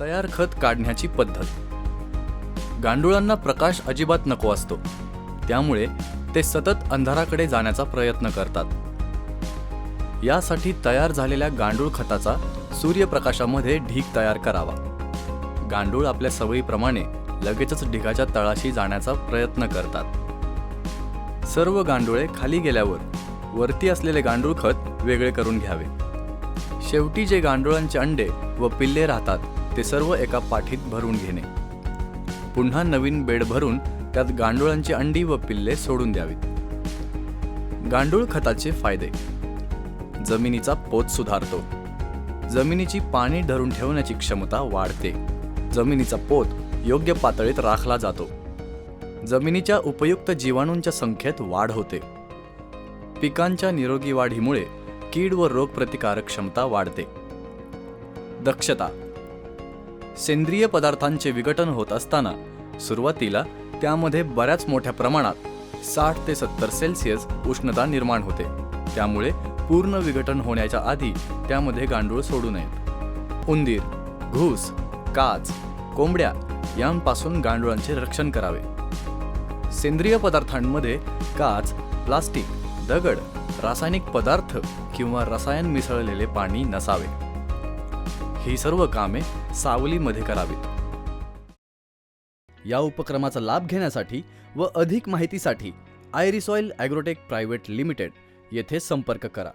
तयार खत काढण्याची पद्धत. गांडुळांना प्रकाश अजिबात नको असतो. त्यामुळे ते सतत अंधाराकडे जाण्याचा प्रयत्न करतात. यासाठी तयार झालेल्या गांडूळ खताचा सूर्यप्रकाशामध्ये ढीग तयार करावा. गांडूळ आपल्या सवयीप्रमाणे लगेचच ढिगाच्या तळाशी जाण्याचा प्रयत्न करतात. सर्व गांडुळे खाली गेल्यावर वरती असलेले गांडूळ खत वेगळे करून घ्यावे. शेवटी जे गांडुळांचे अंडे व पिल्ले राहतात ते सर्व एका पाठीत भरून घेणे. पुन्हा नवीन बेड भरून त्यात गांडुळांची अंडी व पिल्ले सोडून द्यावीत. गांडूळ खताचे फायदे. जमिनीचा पोत सुधारतो. जमिनीची पाणी धरून ठेवण्याची क्षमता वाढते. जमिनीचा पोत योग्य पातळीत राखला जातो. जमिनीच्या उपयुक्त जीवाणूंच्या संख्येत वाढ होते. पिकांच्या निरोगी वाढीमुळे कीड व रोगप्रतिकारक क्षमता वाढते. दक्षता. सेंद्रिय पदार्थांचे विघटन होत असताना सुरुवातीला त्यामध्ये बऱ्याच मोठ्या प्रमाणात साठ ते सत्तर सेल्सिअस उष्णता निर्माण होते. त्यामुळे पूर्ण विघटन होण्याच्या आधी त्यामध्ये गांडूळ सोडू नयेत. उंदीर घूस काच कोंबड्या यांपासून गांडुळांचे रक्षण करावे. सेंद्रिय पदार्थांमध्ये काच प्लास्टिक दगड रासायनिक पदार्थ किंवा रसायन मिसळलेले पाणी नसावे. ही सर्व कामे सावलीमध्ये करावीत. या उपक्रमाचा लाभ घेण्यासाठी व अधिक माहितीसाठी आयरिसॉइल ॲग्रोटेक प्रायव्हेट लिमिटेड येथे संपर्क करा.